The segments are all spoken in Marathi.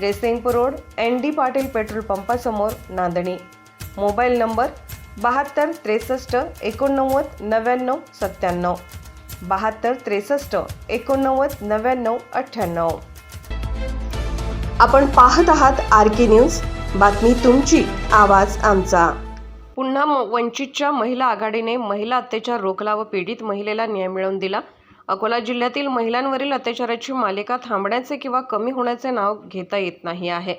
Jaysingpur road N D Patil petrol पंपासमोर नांदणी. मोबाईल नंबर बहात्तर त्रेसष्ट एकोणनव्वद नव्याण्णव सत्त्याण्णव. बहात्तर त्रेसष्ट एकोणनव्वद नव्याण्णव अठ्ठ्याण्णव. आपण पाहत आहात आर के न्यूज. बातमी तुमची आवाज आमचा. पुन्हा वंचितच्या महिला आघाडीने महिला अत्याचार रोखला व पीडित महिलेला न्याय मिळवून दिला. अकोला जिल्ह्यातील महिलांवरील अत्याचाराची मालिका थांबण्याचे किंवा कमी होण्याचे नाव घेता येत नाही आहे.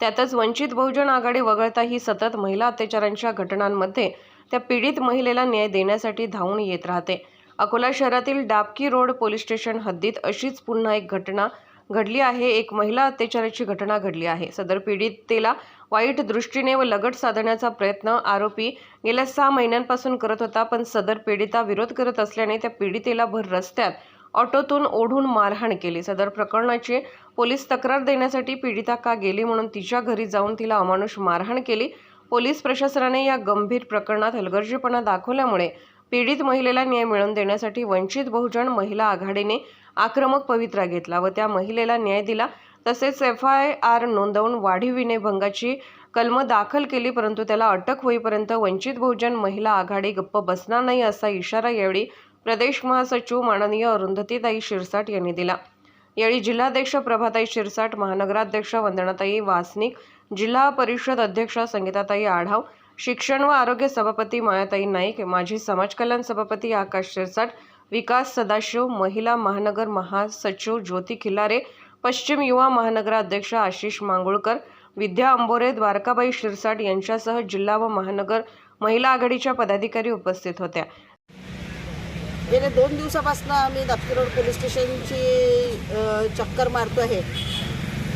त्यातच वंचित बहुजन आघाडी वगळता ही सतत महिला अत्याचारांच्या घटनांमध्ये त्या पीडित महिलेला न्याय देण्यासाठी धावून येत राहते. अकोला शहरातील डाबकी रोड पोलीस स्टेशन हद्दीत अशीच पुन्हा एक घटना घडली आहे. एक महिला अत्याचाराची घटना घडली आहे. सदर पीडितेला वाईट दृष्टीने व लगट साधण्याचा प्रयत्न आरोपी गेल्या सहा महिन्यांपासून करत होता पण सदर पीडिता विरोध करत असल्याने त्या पीडितेला भर रस्त्यात ऑटोतून ओढून मारहाण केली. सदर प्रकरणाची पोलीस तक्रार देण्यासाठी पीडिता का गेली म्हणून तिच्या घरी जाऊन तिला अमानुष मारहाण केली. पोलीस प्रशासनाने या गंभीर प्रकरणात हलगर्जीपणा दाखवल्यामुळे पीडित महिलेला न्याय मिळवून देण्यासाठी वंचित बहुजन महिला आघाडीने आक्रमक पवित्रा घेतला व त्या महिलेला न्याय दिला. तसेच एफ आय आर नोंदवून वाढीव विनयभंगाची कलम दाखल केली परंतु त्याला अटक होईपर्यंत वंचित बहुजन महिला आघाडी गप्प बसणार नाही असा इशारा यावेळी प्रदेश महासचिव माननीय अरुंधतीताई शिरसाट यांनी दिला. यावेळी जिल्हाध्यक्ष प्रभाताई शिरसाट महानगराध्यक्ष वंदनाताई वासनिक जिल्हा परिषद अध्यक्ष संगीताताई आढाव शिक्षण व आरोग्य सभापती मायाताई नाईक माजी समाज कल्याण सभापती आकाश शिरसाट विकास सदाशिव महिला महानगर महासचिव ज्योती खिलारे पश्चिम युवा महानगराध्यक्ष आशिष मांगुळकर विद्या अंबोरे द्वारकाबाई शिरसाट यांच्यासह जिल्हा व महानगर महिला आघाडीच्या पदाधिकारी उपस्थित होत्या. गेल्या दोन दिवसापासून आम्ही दापकी रोड पोलीस स्टेशनची चक्कर मारतो आहे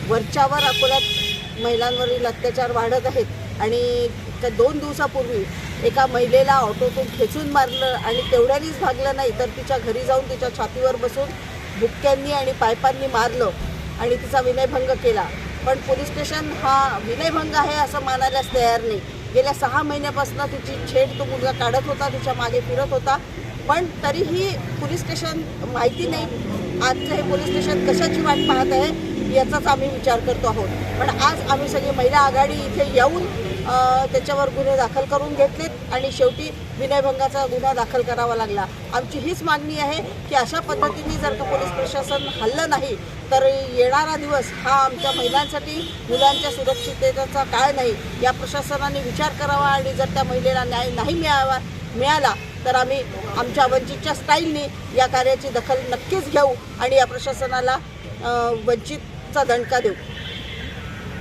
वरच्यावर अकोल्यात महिलांवरील अत्याचार वाढत आहेत आणि त्या दोन दिवसापूर्वी एका महिलेला ऑटोतून खेचून मारलं आणि तेवढ्यानीच भागलं नाही तर तिच्या घरी जाऊन तिच्या छातीवर बसून भुक्क्यांनी आणि पायपांनी मारलं आणि तिचा विनयभंग केला. पण पोलीस स्टेशन हा विनयभंग आहे असं मानायलाच तयार नाही. गेल्या सहा महिन्यापासून तिची छेड तो मुलगा काढत होता तिच्यामागे फिरत होता. पण तरीही पोलीस स्टेशन माहिती नाही. आजचं हे पोलीस स्टेशन कशाची वाट पाहत आहे? याचाच आम्ही विचार करतो आहोत. पण आज आम्ही सगळी महिला आघाडी इथे येऊन त्याच्यावर गुन्हे दाखल करून घेतलेत आणि शेवटी विनयभंगाचा गुन्हा दाखल करावा लागला. आमची हीच मागणी आहे की अशा पद्धतीने जर का पोलीस प्रशासन हल्लं नाही तर येणारा दिवस हा आमच्या महिलांसाठी मुलांच्या सुरक्षिततेचा काळ नाही. या प्रशासनाने विचार करावा आणि जर त्या महिलेला न्याय नाही मिळावा मिळाला तर आम्ही आमच्या वंचितच्या स्टाईलने या कार्याची दखल नक्कीच घेऊ आणि या प्रशासनाला वंचित वंचितचा दणका देऊ.